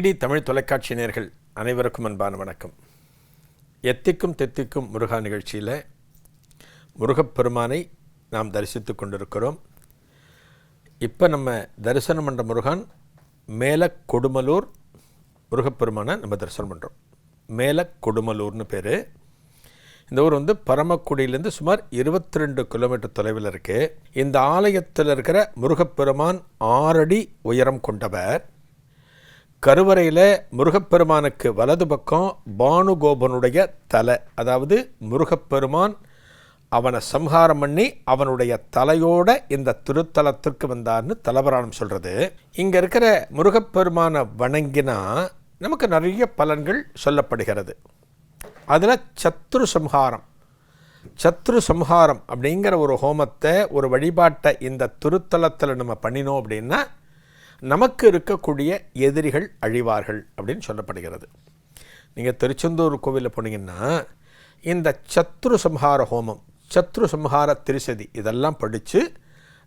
DD Tamil தொலைக்காட்சி நேர்கள் அனைவருக்கும் அன்பான வணக்கம். எத்திக்கும் தெத்திக்கும் முருகா நிகழ்ச்சியில் முருகப்பெருமானை நாம் தரிசித்து கொண்டிருக்கிறோம். இப்போ நம்ம தரிசனம் பண்ணுற முருகன் மேல கொடுமலூர் முருகப்பெருமானை நம்ம தரிசனம் பண்ணுறோம் மேல கொடுமலூர்னு பேர். இந்த ஊர் வந்து பரமக்குடியிலேருந்து சுமார் இருபத்தி ரெண்டு கிலோமீட்டர் தொலைவில் இருக்குது இந்த ஆலயத்தில் இருக்கிற முருகப்பெருமான் ஆறடி உயரம் கொண்டவர். கருவறையில் முருகப்பெருமானுக்கு வலது பக்கம் பானுகோபனுடைய தலை. அதாவது முருகப்பெருமான் அவனை சம்ஹாரம் பண்ணி அவனுடைய தலையோட இந்த திருத்தலத்திற்கு வந்தார்னு தலபுராணம் சொல்கிறது இங்கே இருக்கிற முருகப்பெருமானை வணங்கினா நமக்கு நிறைய பலன்கள் சொல்லப்படுகிறது. அதில் சத்ரு சம்ஹாரம். சத்ரு சம்ஹாரம் அப்படிங்கிற ஒரு ஹோமத்தை ஒரு வழிபாட்டை இந்த திருத்தலத்தில் நம்ம பண்ணினோம் அப்படின்னா நமக்கு இருக்கக்கூடிய எதிரிகள் அழிவார்கள் அப்படின்னு சொல்லப்படுகிறது. நீங்கள் திருச்செந்தூர் கோவிலில் போனீங்கன்னா இந்த சத்ரு சம்ஹார ஹோமம் சத்ரு சம்ஹார திருசதி இதெல்லாம் படித்து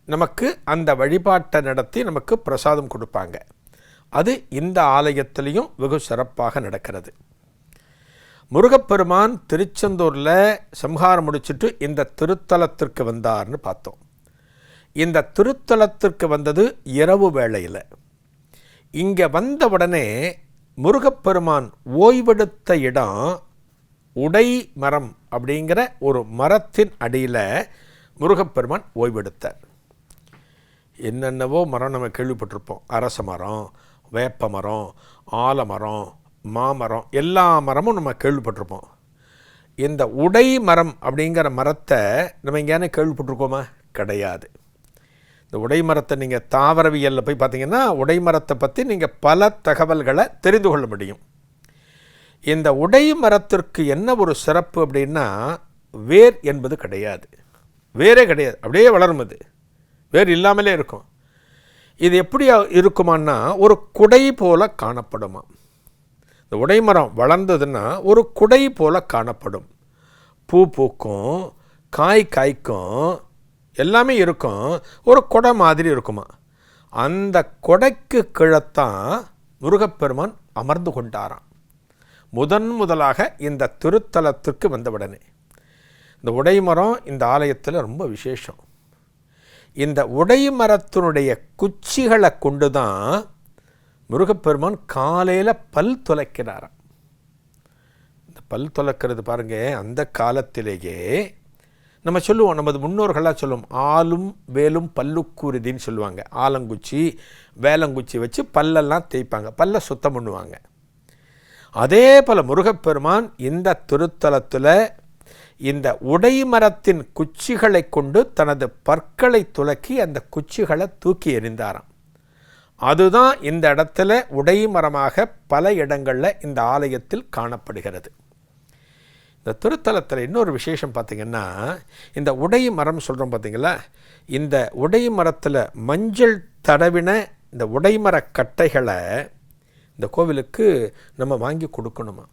நமக்கு அந்த வழிபாட்டை நடத்தி நமக்கு பிரசாதம் கொடுப்பாங்க. அது இந்த ஆலயத்திலையும் வெகு சிறப்பாக நடக்கிறது. முருகப்பெருமான் திருச்செந்தூரில் சம்ஹாரம் முடிச்சுட்டு இந்த திருத்தலத்திற்கு வந்தார்னு பார்த்தோம். இந்த திருத்தலத்திற்கு வந்தது இரவு வேளையில். இங்கே வந்த உடனே முருகப்பெருமான் ஓய்வெடுத்த இடம் உடை மரம் அப்படிங்கிற ஒரு மரத்தின் அடியில் முருகப்பெருமான் ஓய்வெடுத்தார். என்னென்னவோ மரம் நம்ம கேள்விப்பட்டிருப்போம். அரச மரம் வேப்ப மரம் ஆலமரம் மாமரம் எல்லா மரமும் நம்ம கேள்விப்பட்டிருப்போம். இந்த உடை மரம் அப்படிங்கிற மரத்தை நம்ம எங்கேயான கேள்விப்பட்டிருக்கோமா? கிடையாது. இந்த உடைமரத்தை நீங்கள் தாவரவியலில் போய் பார்த்தீங்கன்னா உடைமரத்தை பற்றி நீங்கள் பல தகவல்களை தெரிந்து கொள்ள முடியும். இந்த உடை மரத்திற்கு என்ன ஒரு சிறப்பு அப்படின்னா வேர் என்பது கிடையாது. வேரே கிடையாது. அப்படியே வளரும் அது. வேர் இல்லாமலே இருக்கும். இது எப்படி இருக்குமான்னா ஒரு குடை போல காணப்படுமா. இந்த உடைமரம் வளர்ந்ததுன்னா ஒரு குடை போல காணப்படும். பூ பூக்கும் காய் காய்க்கும் எல்லாமே இருக்கும். ஒரு கொடை மாதிரி இருக்குமா? அந்த கொடைக்கு கிழத்தான் முருகப்பெருமான் அமர்ந்து கொண்டாராம். முதன் முதலாக இந்த திருத்தலத்திற்கு வந்தவுடனே. இந்த உடைமரம் இந்த ஆலயத்தில் ரொம்ப விசேஷம். இந்த உடைமரத்தினுடைய குச்சிகளை கொண்டு தான் முருகப்பெருமான் காலையில் பல் துளைக்கிறாராம். இந்த பல் துளைக்கிறது பாருங்கள் அந்த காலத்திலேயே நம்ம சொல்லுவோம் நமது முன்னோர்களாக சொல்லுவோம் ஆளும் வேலும் பல்லுக்குருதின்னு சொல்லுவாங்க. ஆலங்குச்சி வேலங்குச்சி வச்சு பல்லெல்லாம் தேய்ப்பாங்க. பல்ல சுத்தம் பண்ணுவாங்க. அதே போல் முருகப்பெருமான் இந்த திருத்தலத்தில் இந்த உடைமரத்தின் குச்சிகளை கொண்டு தனது பற்களை துலக்கி அந்த குச்சிகளை தூக்கி எறிந்தாராம். அதுதான் இந்த இடத்துல உடைமரமாக பல இடங்களில் இந்த ஆலயத்தில் காணப்படுகிறது. இந்த திருத்தலத்தில் இன்னொரு விசேஷம் பார்த்திங்கன்னா இந்த உடை மரம் சொல்கிறோம் பார்த்தீங்களா இந்த உடை மரத்தில் மஞ்சள் தடவின இந்த உடைமர கட்டைகளை இந்த கோவிலுக்கு நம்ம வாங்கி கொடுக்கணுமா?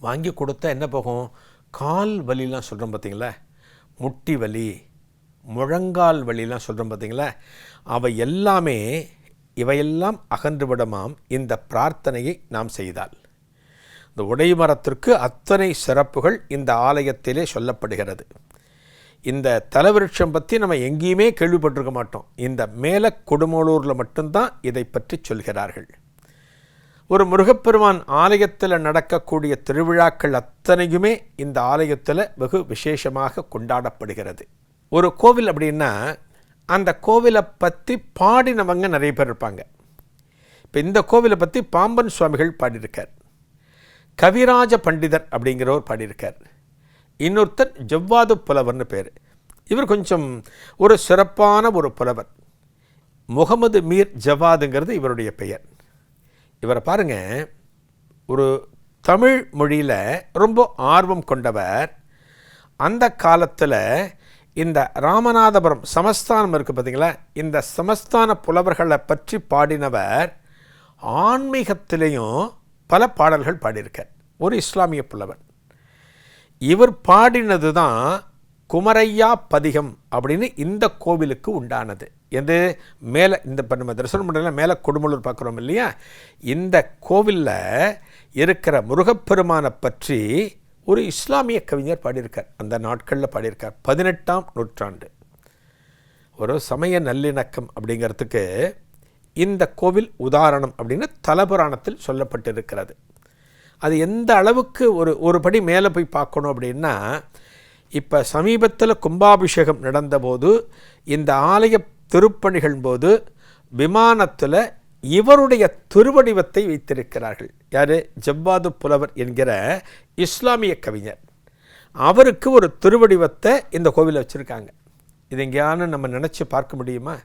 வாங்கி கொடுத்தா என்ன போகும்? கால் வலிலாம் சொல்கிறோம் பார்த்தீங்களா முட்டி வலி முழங்கால் வலிலாம் சொல்கிறோம் பார்த்தீங்களா அவை எல்லாமே இவையெல்லாம் அகன்றுவிடமாம் இந்த பிரார்த்தனையை நாம் செய்தால். இந்த உடைமரத்திற்கு அத்தனை சிறப்புகள் இந்த ஆலயத்திலே சொல்லப்படுகிறது. இந்த தலவிருட்சம் பற்றி நம்ம எங்கேயுமே கேள்விப்பட்டிருக்க மாட்டோம். இந்த மேல கொடுமலூரில் மட்டும்தான் இதை பற்றி சொல்கிறார்கள். ஒரு முருகப்பெருமான் ஆலயத்தில் நடக்கக்கூடிய திருவிழாக்கள் அத்தனையுமே இந்த ஆலயத்தில் வெகு விசேஷமாக கொண்டாடப்படுகிறது. ஒரு கோவில் அப்படின்னா அந்த கோவிலை பற்றி பாடினவங்க நிறைய பேர் இருப்பாங்க. இப்போ இந்த கோவிலை பற்றி பாம்பன் சுவாமிகள் பாடியிருக்கார். கவிராஜ பண்டிதர் அப்படிங்கிறவர் பாடியிருக்கார். இன்னொருத்தர் ஜவ்வாது புலவர்னு பேர். இவர் கொஞ்சம் ஒரு சிறப்பான ஒரு புலவர். முகமது மீர் ஜவாதுங்கிறது இவருடைய பெயர். இவரை பாருங்கள் ஒரு தமிழ் மொழியில் ரொம்ப ஆர்வம் கொண்டவர். அந்த காலத்தில் இந்த ராமநாதபுரம் சமஸ்தானம் இருக்குது பார்த்தீங்களா இந்த சமஸ்தான புலவர்களை பற்றி பாடினவர் ஆன்மீகத்திலையும் பல பாடல்கள் பாடியிருக்கார். ஒரு இஸ்லாமிய புலவர். இவர் பாடினது தான் குமரையா பதிகம் அப்படின்னு இந்த கோவிலுக்கு உண்டானது. எது? மேலே இந்த இப்போ நம்ம தரிசனம் பண்ணல மேலே கொடுமலூர் பார்க்குறோம் இல்லையா? இந்த கோவிலில் இருக்கிற முருகப்பெருமானை பற்றி ஒரு இஸ்லாமிய கவிஞர் பாடியிருக்கார். அந்த நாட்களில் பாடியிருக்கார். பதினெட்டாம் நூற்றாண்டு. ஒரு சமய நல்லிணக்கம் அப்படிங்கிறதுக்கு இந்த கோவில் உதாரணம் அப்படின்னு தலபுராணத்தில் சொல்லப்பட்டிருக்கிறது. அது எந்த அளவுக்கு ஒரு ஒரு படி மேலே போய் பார்க்கணும் அப்படின்னா இப்போ சமீபத்தில் கும்பாபிஷேகம் நடந்தபோது இந்த ஆலய திருப்பணிகள் போது விமானத்தில் இவருடைய திருவடிவத்தை வைத்திருக்கிறார்கள். யார்? ஜவ்வாது புலவர் என்கிற இஸ்லாமிய கவிஞர். அவருக்கு ஒரு திருவடிவத்தை இந்த கோவிலில் வச்சுருக்காங்க. இது எங்கேயானு நம்ம நினச்சி பார்க்க முடியுமா?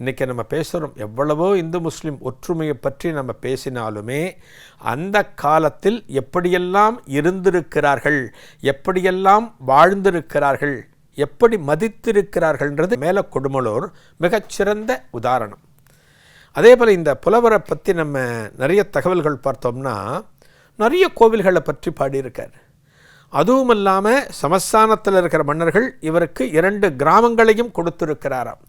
இன்றைக்கி நம்ம பேசுகிறோம் எவ்வளவோ இந்து முஸ்லீம் ஒற்றுமையை பற்றி நம்ம பேசினாலுமே அந்த காலத்தில் எப்படியெல்லாம் இருந்திருக்கிறார்கள் எப்படியெல்லாம் வாழ்ந்திருக்கிறார்கள் எப்படி மதித்திருக்கிறார்கள்ன்றது மேலே கொடுமலூர் மிகச்சிறந்த உதாரணம். அதே போல் இந்த புலவரை பற்றி நம்ம நிறைய தகவல்கள் பார்த்தோம்னா நிறைய கோவில்களை பற்றி பாடியிருக்கார். அதுவும் இல்லாமல் சமஸ்தானத்தில் இருக்கிற மன்னர்கள் இவருக்கு இரண்டு கிராமங்களையும் கொடுத்திருக்கிறாராம்.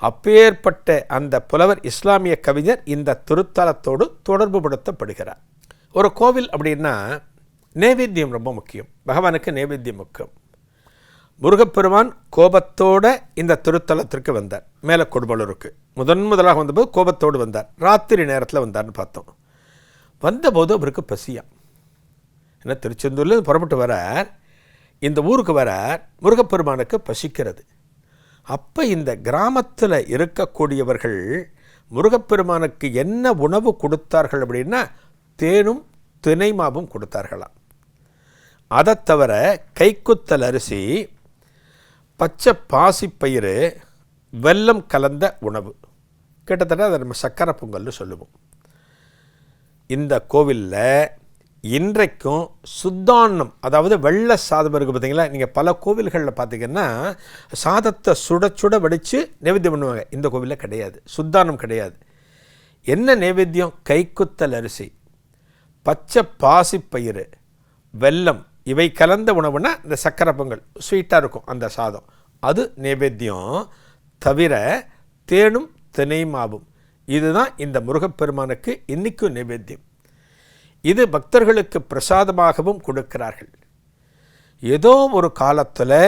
அப்பேற்பட்ட அந்த புலவர் இஸ்லாமிய கவிஞர் இந்த திருத்தலத்தோடு தொடர்புபடுத்தப்படுகிறார். ஒரு கோவில் அப்படின்னா நேவேத்தியம் ரொம்ப முக்கியம். பகவானுக்கு நேவேத்தியம் முக்கியம். முருகப்பெருமான் கோபத்தோட இந்த திருத்தலத்திற்கு வந்தார். மேலே கொடுபலூருக்கு முதன் முதலாக வந்தபோது கோபத்தோடு வந்தார். ராத்திரி நேரத்தில் வந்தார்னு பார்த்தோம். வந்தபோது அவருக்கு பசியா. ஏன்னா திருச்செந்தூர்லேருந்து புறப்பட்டு வரார். இந்த ஊருக்கு வரார். முருகப்பெருமானுக்கு பசிக்கிறது. அப்போ இந்த கிராமத்தில் இருக்கக்கூடியவர்கள் முருகப்பெருமானுக்கு என்ன உணவு கொடுத்தார்கள் அப்படின்னா தேனும் தினைமாவும் கொடுத்தார்களாம். அதை தவிர கைக்குத்தல் அரிசி பச்சை பாசிப்பயிறு வெல்லம் கலந்த உணவு. கிட்டத்தட்ட அதை நம்ம சக்கரை பொங்கல்னு சொல்லுவோம். இந்த கோவிலில் இன்றைக்கும் சுத்தாண்ணம் அதாவது வெள்ளை சாதம் இருக்குது பார்த்தீங்களா? நீங்கள் பல கோவில்களில் பார்த்தீங்கன்னா சாதத்தை சுட சுட வடித்து நைவேத்தியம் பண்ணுவாங்க. இந்த கோவிலில் கிடையாது. சுத்தானம் கிடையாது. என்ன நைவேத்தியம்? கைக்குத்தல் அரிசி பச்சை பாசிப்பயிறு வெல்லம் இவை கலந்த உணவுனா இந்த சக்கரை பொங்கல். ஸ்வீட்டாக இருக்கும் அந்த சாதம். அது நைவேத்தியம் தவிர தேனும் தினைமாவும் இதுதான் இந்த முருகப்பெருமானுக்கு இன்றைக்கும் நைவேத்தியம். இது பக்தர்களுக்கு பிரசாதமாகவும் கொடுக்கிறார்கள். ஏதோ ஒரு காலத்தில்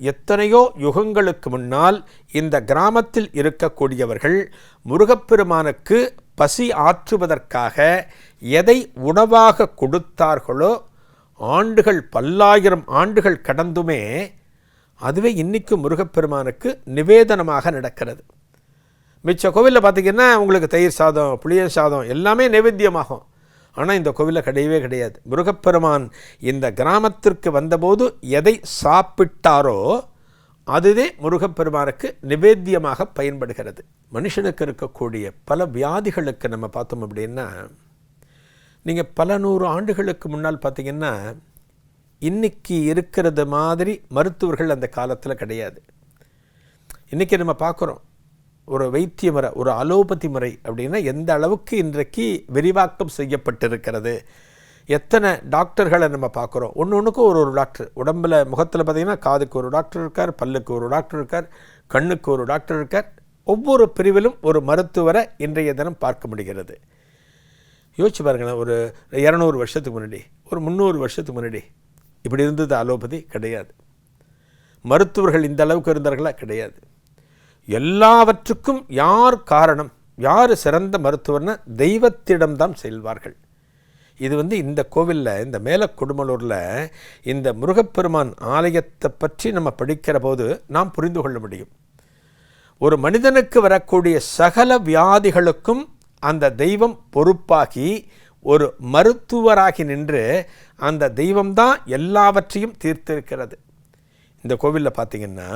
எத்தனையோ யுகங்களுக்கு முன்னால் இந்த கிராமத்தில் இருக்கக்கூடியவர்கள் முருகப்பெருமானுக்கு பசி ஆற்றுவதற்காக எதை உணவாக கொடுத்தார்களோ ஆண்டுகள் பல்லாயிரம் ஆண்டுகள் கடந்துமே அதுவே இன்றைக்கு முருகப்பெருமானுக்கு நிவேதனமாக நடக்கிறது. மிச்ச கோவிலில் பார்த்திங்கன்னா உங்களுக்கு தயிர் சாதம் புளிய சாதம் எல்லாமே நைவேத்தியமாகும். ஆனால் இந்த கோவிலில் கிடையவே கிடையாது. முருகப்பெருமான் இந்த கிராமத்திற்கு வந்தபோது எதை சாப்பிட்டாரோ அதுவே முருகப்பெருமானுக்கு நிவேத்தியமாக பயன்படுகிறது. மனுஷனுக்கு இருக்கக்கூடிய பல வியாதிகளுக்கு நம்ம பார்த்தோம் அப்படின்னா நீங்கள் பல நூறு ஆண்டுகளுக்கு முன்னால் பார்த்தீங்கன்னா இன்றைக்கி இருக்கிறது மாதிரி மருத்துவர்கள் அந்த காலத்தில் கிடையாது. இன்றைக்கி நம்ம பார்க்குறோம். ஒரு வைத்திய முறை ஒரு அலோபதி முறை அப்படின்னா எந்த அளவுக்கு இன்றைக்கு விரிவாக்கம் செய்யப்பட்டிருக்கிறது? எத்தனை டாக்டர்களை நம்ம பார்க்குறோம்? ஒன்று ஒன்றுக்கும் ஒரு ஒரு டாக்டர். உடம்பில் முகத்தில் பார்த்திங்கன்னா காதுக்கு ஒரு டாக்டர் இருக்கார் பல்லுக்கு ஒரு டாக்டர் இருக்கார் கண்ணுக்கு ஒரு டாக்டர் இருக்கார். ஒவ்வொரு பிரிவிலும் ஒரு மருத்துவரை இன்றைய தினம் பார்க்க முடிகிறது. யோசிச்சு பாருங்களேன் ஒரு இரநூறு வருஷத்துக்கு முன்னாடி ஒரு முந்நூறு வருஷத்துக்கு முன்னாடி இப்படி இருந்தது அலோபதி கிடையாது. மருத்துவர்கள் இந்த அளவுக்கு இருந்தார்களா? கிடையாது. எல்லாவற்றுக்கும் யார் காரணம்? யார் சிறந்த மருத்துவர்னா தெய்வத்திடம்தான் செல்வார்கள். இது வந்து இந்த கோவிலில் இந்த மேல கொடுமலூரில் இந்த முருகப்பெருமான் ஆலயத்தை பற்றி நம்ம படிக்கிற போது நாம் புரிந்து கொள்ள முடியும். ஒரு மனிதனுக்கு வரக்கூடிய சகல வியாதிகளுக்கும் அந்த தெய்வம் பொறுப்பாகி ஒரு மருத்துவராகி நின்று அந்த தெய்வம்தான் எல்லாவற்றையும் தீர்த்திருக்கிறது. இந்த கோவிலில் பார்த்திங்கன்னா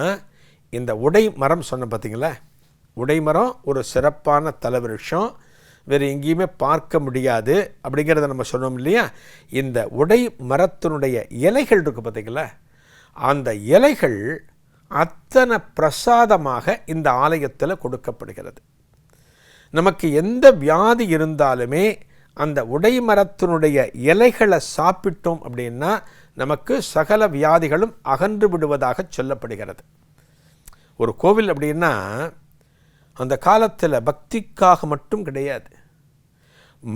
இந்த உடை மரம் சொன்ன பார்த்தீங்களா உடைமரம் ஒரு சிறப்பான தலைவிருஷம். வேறு எங்கேயுமே பார்க்க முடியாது அப்படிங்கிறத நம்ம சொன்னோம் இல்லையா? இந்த உடை மரத்தினுடைய இலைகள் இருக்குது பார்த்தீங்களா அந்த இலைகள் அத்தனை பிரசாதமாக இந்த ஆலயத்தில் கொடுக்கப்படுகிறது. நமக்கு எந்த வியாதி இருந்தாலுமே அந்த உடை மரத்தினுடைய இலைகளை சாப்பிட்டோம் அப்படின்னா நமக்கு சகல வியாதிகளும் அகன்று விடுவதாக சொல்லப்படுகிறது. ஒரு கோவில் அப்படின்னா அந்த காலத்தில் பக்திக்காக மட்டும் கிடையாது.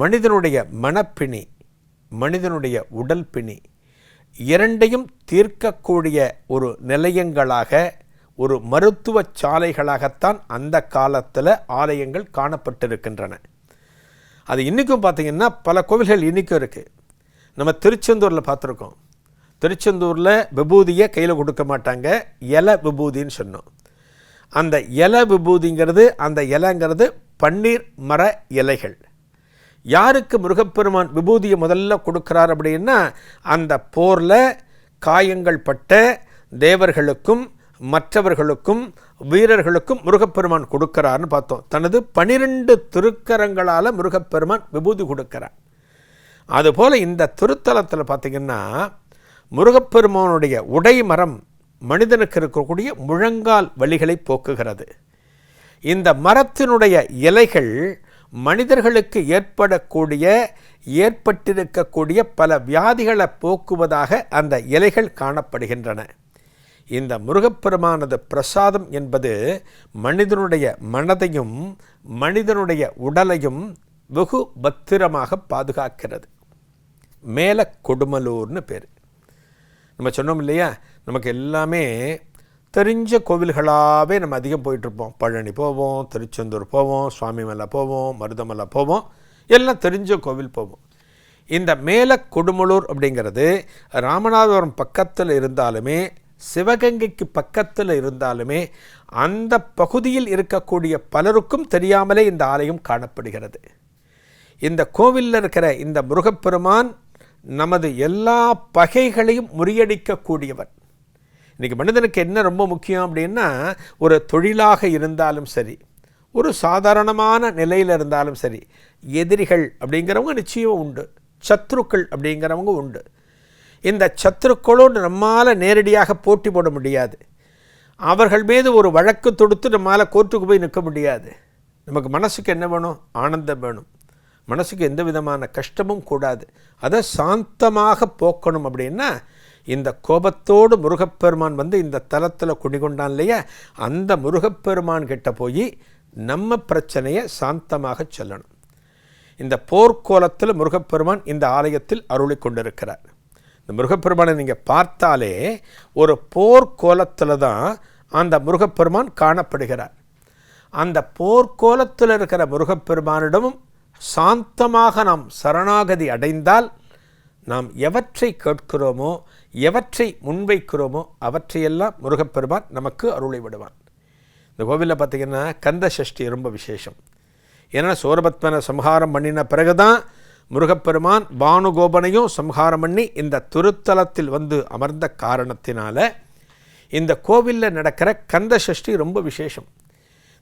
மனிதனுடைய மனப்பிணி மனிதனுடைய உடல் பிணி இரண்டையும் தீர்க்கக்கூடிய ஒரு நிலையங்களாக ஒரு மருத்துவ சாலைகளாகத்தான் அந்த காலத்தில் ஆலயங்கள் காணப்பட்டிருக்கின்றன. அது இன்றைக்கும் பார்த்திங்கன்னா பல கோவில்கள் இன்றைக்கும் இருக்குது நம்ம திருச்செந்தூரில் பார்த்துருக்கோம் திருச்செந்தூரில் விபூதியை கையில் கொடுக்க மாட்டாங்க. இலை விபூதின்னு சொன்னோம். அந்த இலை விபூதிங்கிறது அந்த இலைங்கிறது பன்னீர் மர இலைகள். யாருக்கு முருகப்பெருமான் விபூதியை முதல்ல கொடுக்குறார் அப்படின்னா அந்த போரில் காயங்கள் பட்ட தேவர்களுக்கும் மற்றவர்களுக்கும் வீரர்களுக்கும் முருகப்பெருமான் கொடுக்கிறார்னு பார்த்தோம். தனது பனிரெண்டு திருக்கரங்களால் முருகப்பெருமான் விபூதி கொடுக்கிறார். அதுபோல் இந்த திருத்தலத்தில் பார்த்திங்கன்னா முருகப்பெருமானுடைய உடை மரம் மனிதனுக்கு இருக்கக்கூடிய முழங்கால் வழிகளை போக்குகிறது. இந்த மரத்தினுடைய இலைகள் மனிதர்களுக்கு ஏற்படக்கூடிய ஏற்பட்டிருக்கக்கூடிய பல வியாதிகளை போக்குவதாக அந்த இலைகள் காணப்படுகின்றன. இந்த முருகப்பெருமானது பிரசாதம் என்பது மனிதனுடைய மனதையும் மனிதனுடைய உடலையும் வெகு பத்திரமாக பாதுகாக்கிறது. மேல கொடுமலூர்னு பேர். நம்ம சொன்னோம் இல்லையா? நமக்கு எல்லாமே தெரிஞ்ச கோவில்களாகவே நம்ம அதிகம் போயிட்டுருப்போம். பழனி போவோம் திருச்செந்தூர் போவோம் சுவாமிமலை போவோம் மருதமலை போவோம். எல்லாம் தெரிஞ்ச கோவில் போவோம். இந்த மேல கொடுமலூர் அப்படிங்கிறது ராமநாதபுரம் பக்கத்தில் இருந்தாலுமே சிவகங்கைக்கு பக்கத்தில் இருந்தாலுமே அந்த பகுதியில் இருக்கக்கூடிய பலருக்கும் தெரியாமலே இந்த ஆலயம் காணப்படுகிறது. இந்த கோவிலில் இருக்கிற இந்த முருகப்பெருமான் நமது எல்லா பகைகளையும் முறியடிக்கக்கூடியவன் இன்றைக்கி மனிதனுக்கு என்ன ரொம்ப முக்கியம் அப்படின்னா ஒரு தொழிலாக இருந்தாலும் சரி ஒரு சாதாரணமான நிலையில் இருந்தாலும் சரி எதிரிகள் அப்படிங்கிறவங்க நிச்சயம் உண்டு சத்ருக்கள் அப்படிங்கிறவங்க உண்டு. இந்த சத்ருக்களும் நம்மால் நேரடியாக போட்டி போட முடியாது. அவர்கள் மீது ஒரு வழக்கு தொடுத்து நம்மால் கோர்ட்டுக்கு போய் நிற்க முடியாது. நமக்கு மனசுக்கு என்ன வேணும்? ஆனந்தம் வேணும். மனசுக்கு எந்த விதமான கஷ்டமும் கூடாது. அதை சாந்தமாக போக்கணும் அப்படின்னா இந்த கோபத்தோடு முருகப்பெருமான் வந்து இந்த தலத்தில் குடிகொண்டான் இல்லையா? அந்த முருகப்பெருமான் கிட்ட போய் நம்ம பிரச்சனையை சாந்தமாக சொல்லணும். இந்த போர்க்கோலத்தில் முருகப்பெருமான் இந்த ஆலயத்தில் அருளி கொண்டிருக்கிறார். இந்த முருகப்பெருமானை நீங்கள் பார்த்தாலே ஒரு போர்க்கோலத்தில் தான் அந்த முருகப்பெருமான் காணப்படுகிறார். அந்த போர்க்கோலத்தில் இருக்கிற முருகப்பெருமானிடமும் சாந்தமாக நாம் சரணாகதி அடைந்தால் நாம் எவற்றை கேட்கிறோமோ எவற்றை முன்வைக்கிறோமோ அவற்றையெல்லாம் முருகப்பெருமான் நமக்கு அருளை விடுவான் இந்த கோவிலில் பார்த்திங்கன்னா கந்த சஷ்டி ரொம்ப விசேஷம். ஏன்னா சோரபத்மனை சம்ஹாரம் பண்ணின பிறகுதான் முருகப்பெருமான் பானுகோபனையும் சம்ஹாரம் பண்ணி இந்த திருத்தலத்தில் வந்து அமர்ந்த காரணத்தினால இந்த கோவிலில் நடக்கிற கந்த சஷ்டி ரொம்ப விசேஷம்.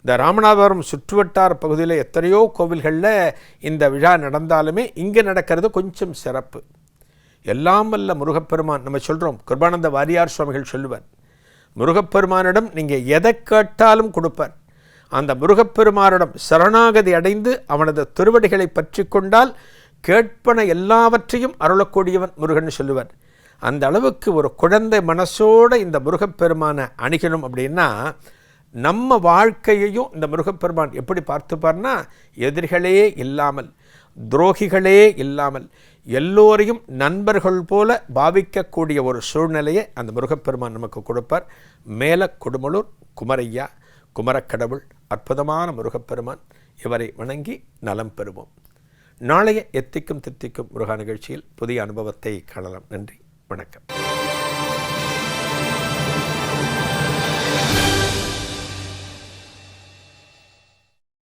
இந்த ராமநாதபுரம் சுற்றுவட்டார் பகுதியில் எத்தனையோ கோவில்களில் இந்த விழா நடந்தாலுமே இங்கே நடக்கிறது கொஞ்சம் சிறப்பு. எல்லாம் வல்ல முருகப்பெருமான். நம்ம சொல்கிறோம் கிருபானந்த வாரியார் சுவாமிகள் சொல்லுவார் முருகப்பெருமானிடம் நீங்கள் எதை கேட்டாலும் கொடுப்பார். அந்த முருகப்பெருமானிடம் சரணாகதி அடைந்து அவனது திருவடிகளை பற்றி கொண்டால் கேட்பன எல்லாவற்றையும் அருளக்கூடியவன் முருகன் சொல்லுவார். அந்த அளவுக்கு ஒரு குழந்தை மனசோடு இந்த முருகப்பெருமானை அணுகணும் அப்படின்னா நம்ம வாழ்க்கையையும் இந்த முருகப்பெருமான் எப்படி பார்த்துப்பார்னா எதிரிகளே இல்லாமல் துரோகிகளே இல்லாமல் எல்லோரையும் நண்பர்கள் போல பாவிக்கக்கூடிய ஒரு சூழ்நிலையை அந்த முருகப்பெருமான் நமக்கு கொடுப்பார். மேல கொடுமலூர் குமரையா குமரக்கடவுள் அற்புதமான முருகப்பெருமான் இவரை வணங்கி நலம் பெறுவோம். நாளைய எத்திக்கும் தித்திக்கும் முருகா நிகழ்ச்சியில் புதிய அனுபவத்தை காணலாம். நன்றி வணக்கம்.